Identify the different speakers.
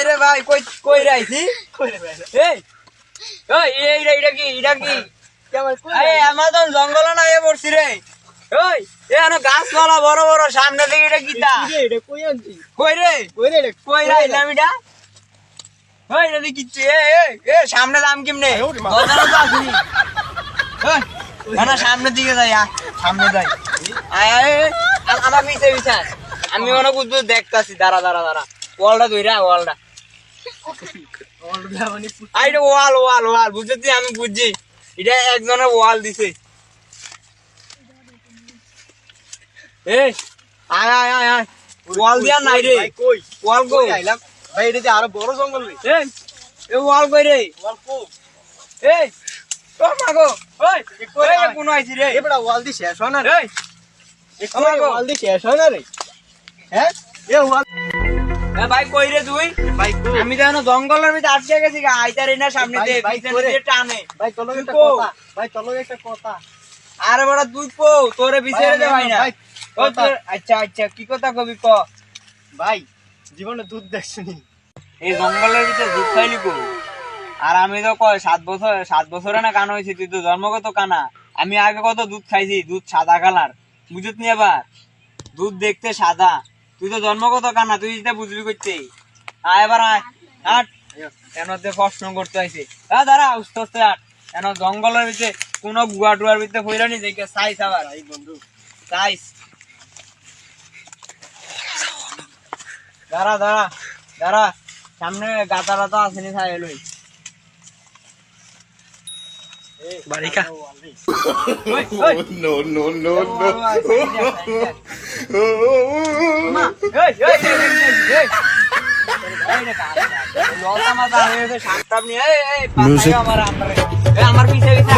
Speaker 1: রে ভাই কই কই রাইছি এই ওই এইটা এটা কি এটা কি? আমাজন জঙ্গল না এ পড়ছি রে। ওই এ আনো গাছপালা বড় বড় সামনে থেকে এটা কিতা? কই রে? কই রাইলাম এটা? ওই এটা কিচ্ছু এ এ এ সামনে দাম কেমনে? দরজাটা তো আসেনি। ওই, না না সামনের দিকে যাই সামনে যাই। আয়, আমার পিছে পিছে আমি অনেক বুঝব দেখতাছি দাঁড়া দাঁড়া দাঁড়া। ওয়ালটা ধইরা ওয়ালটা। আই এটা ওয়াল ওয়াল ওয়াল বুঝছি আমি বুঝছি। এটা একজনের ওয়াল দিছে। এই আয় আয় আয় আয়। ওয়াল দিয়া নাই রে। ওয়াল কই
Speaker 2: ভাই এটা আরও বড় জঙ্গল রে।
Speaker 1: এই এ ওয়াল কই রে? এই ও মাগো ওই
Speaker 2: কই
Speaker 1: কোন আইছি রে?
Speaker 2: এবড়া ওয়াল দি শেষ হয় না রে।
Speaker 1: এই
Speaker 2: ওয়াল দি শেষ হয় না রে। হ্যাঁ? এ ওয়াল
Speaker 1: ভাই কই রে তুই?
Speaker 2: ভাই কই?
Speaker 1: আমি তো জঙ্গলের ভিতরে আটকে গেছি আইতারি না সামনে দিয়ে টানে।
Speaker 2: ভাই চলো একটা কথা ভাই চলো একটা কথা।
Speaker 1: আরে বড় তুই কো তোরে বিছেরে দে ভাই না। আচ্ছা আচ্ছা কি কথা কবি ক?
Speaker 2: ভাই জীবনে দুধ দেখছিনি
Speaker 1: এই জঙ্গলের ভিতরে দুধ খাইলি কো আর আমি তো কয় সাত বছর সাত বছরে না কানা হয়েছি তুই তো জন্মগত কানা। আমি আগে কত দুধ খাইছি দুধ সাদা কালার। বুঝত নি এবার? দুধ দেখতে সাদা। তুই তো জন্মগত কানা তুই যেটা বুঝবি করতে আয় এবার আয় হাট। কেন প্রশ্ন করতে আইছে। আ দাঁড়া আস্তে আস্তে হাট। কেন জঙ্গলের ভিতরে কোনো গুয়া টুয়ার ভিতরে ফইরানি দেখে সাইজ আবার।
Speaker 2: ভাই বন্ধু।
Speaker 1: সাইজ দাঁড়া দাঁড়া দাঁড়া। সামনে গাতা রাতা আসেনি সাই লই
Speaker 2: বাড়িকা
Speaker 3: no, no, no, no.
Speaker 1: আমার পিছে পিছে